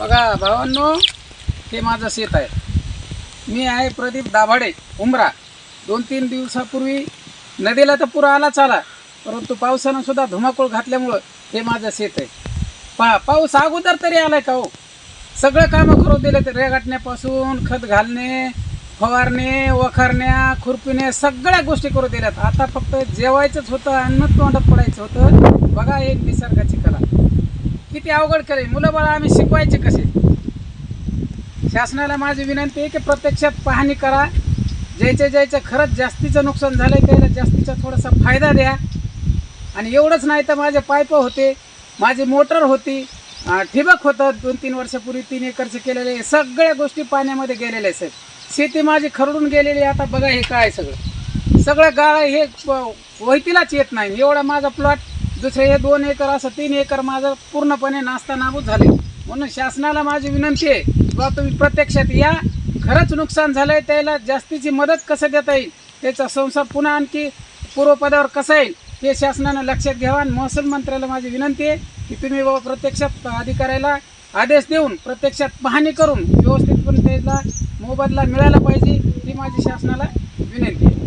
बघा भावांनो हे माझं शेत आहे. मी आहे प्रदीप दाभाडे उमरा. दोन तीन दिवसापूर्वी नदीला तर पुरा आलाच आला परंतु पावसानं सुद्धा धुमाकूळ घातल्यामुळं हे माझं शेत आहे. पहा पाऊस अगोदर तरी आलाय का हो? सगळं कामं करू दिले तर रेगाटण्यापासून खत घालणे फवारणे वखारण्या खुरपिणे सगळ्या गोष्टी करू दिल्यात. आता फक्त जेवायचंच होतं अन्न तोंडात पडायचं होतं. बघा एक निसर्गाची किती अवघड करेल मुलं बाळा आम्ही शिकवायचे कसे? शासनाला माझी विनंती आहे की प्रत्यक्षात पाहणी करा. ज्यायच्या ज्याचं खरंच जास्तीचं नुकसान झालं त्याला जास्तीचा थोडासा फायदा द्या. आणि एवढंच नाही तर माझे पाईप होते माझी मोटर होती ठिबक होतं. दोन तीन वर्षापूर्वी तीन एकरचे केलेले सगळ्या गोष्टी पाण्यामध्ये गेलेल्या आहेत साहेब. शेती माझी खरडून गेलेली आहे. आता बघा हे काय सगळं. सगळं गाळ हे वहितीलाच येत नाही. एवढा माझा प्लॉट दुसरे हे दोन एकर असं तीन एकर माझं पूर्णपणे नास्ता नाबूद झाले. म्हणून शासनाला माझी विनंती आहे बाबा तुम्ही प्रत्यक्षात या. खरंच नुकसान झालंय त्याला जास्तीची मदत कसं देता येईल? त्याचा संसार पुन्हा आणखी पूर्वपदावर कसा येईल? हे शासनानं लक्षात घ्यावा आणि महसूल मंत्र्याला माझी विनंती आहे की तुम्ही बाबा प्रत्यक्षात अधिकाऱ्याला आदेश देऊन प्रत्यक्षात पाहणी करून व्यवस्थितपणे त्याला मोबदला मिळाला पाहिजे ही माझी शासनाला विनंती आहे.